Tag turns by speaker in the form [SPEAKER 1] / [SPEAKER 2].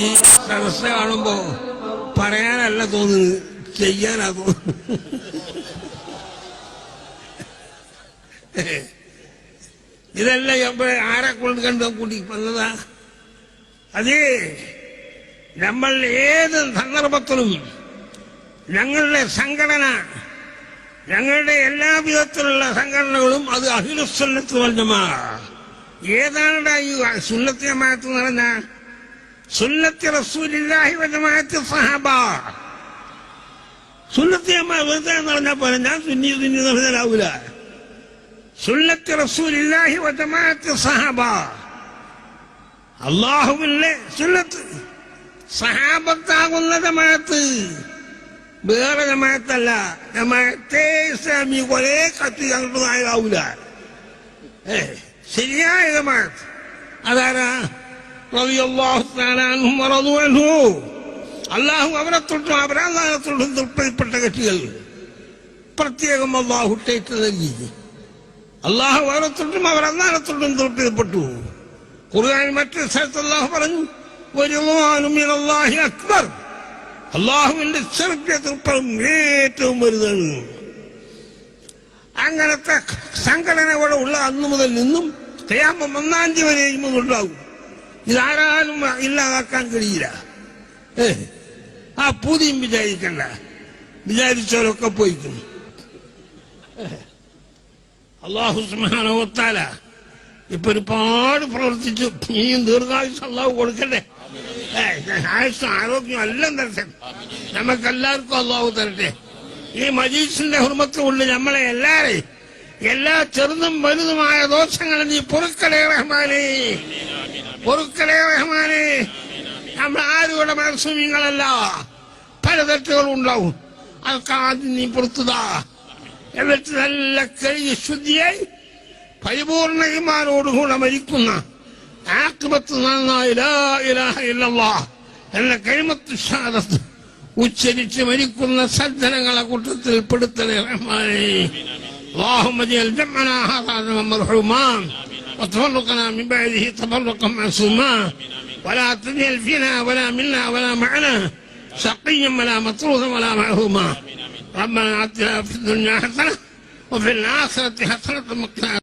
[SPEAKER 1] ഈ സദസ് കാണുമ്പോ പറയാനല്ല തോന്നുന്നത് ചെയ്യാനാ തോന്നുന്നു. ഇതെല്ലാം എപ്പോഴെ ആരെ കൊണ്ട് കണ്ടു കൂട്ടി വന്നതാ? അതേ നമ്മൾ ഏത് സന്ദർഭത്തിലും ഞങ്ങളുടെ സംഘടന ഞങ്ങളുടെ എല്ലാ വിധത്തിലുള്ള സംഘടനകളും അത് അഹിലുസുന്നത്ത് വല്ലമാ ഏതാണ് ഈ സുന്നത്ത് ജമാഅത്ത് എന്ന് പറഞ്ഞ സുന്നത്തി റസൂലില്ലാഹി വജമാഅത്ത് സഹാബ സുന്നത്ത് ജമാഅത്ത് വെറുതെ എന്ന് പറഞ്ഞാൽ പോലെ ഞാൻ സുന്നി സുന്നി എന്ന് പറഞ്ഞാലാവൂല സുന്നത്തി റസൂലില്ലാഹി വജമാഅത്ത് സഹാബ അള്ളാഹുവിന്റെ സുന്നത്ത് സഹാബത്താകുന്ന ജമാഅത്ത് വേറെ ജമാഅത്തല്ല ജമാഅത്തെ ഇസ്ലാമി ഒരേ കത്തി അങ്ങോട്ട് ആയാവൂല ഏ ശരിയായ ജമാഅത്ത് അതാരാ അള്ളാഹു അവരെ തൊട്ടും അവരെ അള്ളാഹെ തൊട്ടും തൃപ്തിപ്പെട്ട കക്ഷികൾ പ്രത്യേകം അള്ളാഹു ടേറ്റ് നൽകി. അള്ളാഹു അവരെ തൊട്ടും അവരല്ലാതെ തൊട്ടും തൃപ്തിപ്പെട്ടു ഖുർആൻ മറ്റൊരു സ്ഥലത്ത് അള്ളാഹു പറഞ്ഞു വരുമാനും അള്ളാഹി അക്ബർ. അള്ളാഹുവിന്റെ ചെറുക്കിയ തൃപ്തം ഏറ്റവും വലുതാണ്. അങ്ങനത്തെ സംഘടന ഇവിടെ ഉള്ള അന്നു മുതൽ നിന്നും കയാമം ഒന്നാം തീയതി വരെയും ഉണ്ടാവും ഇതാരാലും ഇല്ലാതാക്കാൻ കഴിയില്ല ഏ ആ പൂതിയും വിചാരിക്കണ്ട വിചാരിച്ചവരൊക്കെ പോയിക്കും അള്ളാഹു സുഹാനോത്താല ഇപ്പൊ ഒരുപാട് പ്രവർത്തിച്ചു ഇനിയും ദീർഘായുസ് അള്ളാഹു കൊടുക്കണ്ടേ ഏ, ആയുസ്സും ആരോഗ്യം എല്ലാം തരട്ടെ നമുക്കെല്ലാവർക്കും അള്ളാഹു തരട്ടെ ഈ മജീസിന്റെ ഹുർമത്ത് കൊണ്ട് നമ്മളെ എല്ലാരെയും എല്ലാ ചെറുതും വലുതുമായ ദോഷങ്ങളും നീ പൊറുക്കലേ റഹ്മാനേ പൊറുക്കലേ റഹ്മാനേ നമ്മൾ ആരുടെ മനസ്സുമീങ്ങളല്ല പല തെറ്റുകളും ഉണ്ടാവും അതൊക്കെ ആദ്യം നീ പുറത്തുതാ എന്നിട്ട് നല്ല കഴുകി ശുദ്ധിയായി പരിപൂർണ ഇമാനോടുകൂടെ മരിക്കുന്ന ആക്ബത്ത് നന്നായി ലാ ഇലാഹ ഇല്ലല്ലാഹ് എന്ന കഴിമത്ത് ഷാദത്ത് ഉച്ചരിച്ച് മരിക്കുന്ന സജ്ജനങ്ങളെ കൂട്ടത്തിൽ പെടുത്തലേ റഹ്മാനേ اللهم اجعل جمعنا هذا مرحوما وتفرقنا من بعده تفرقا معصوما. ولا تجعل فينا ولا منا ولا معنا. شقيا ولا مطرودا ولا معهوما. ربنا آتنا في الدنيا حسنة وفي الآخرة حسنة وقنا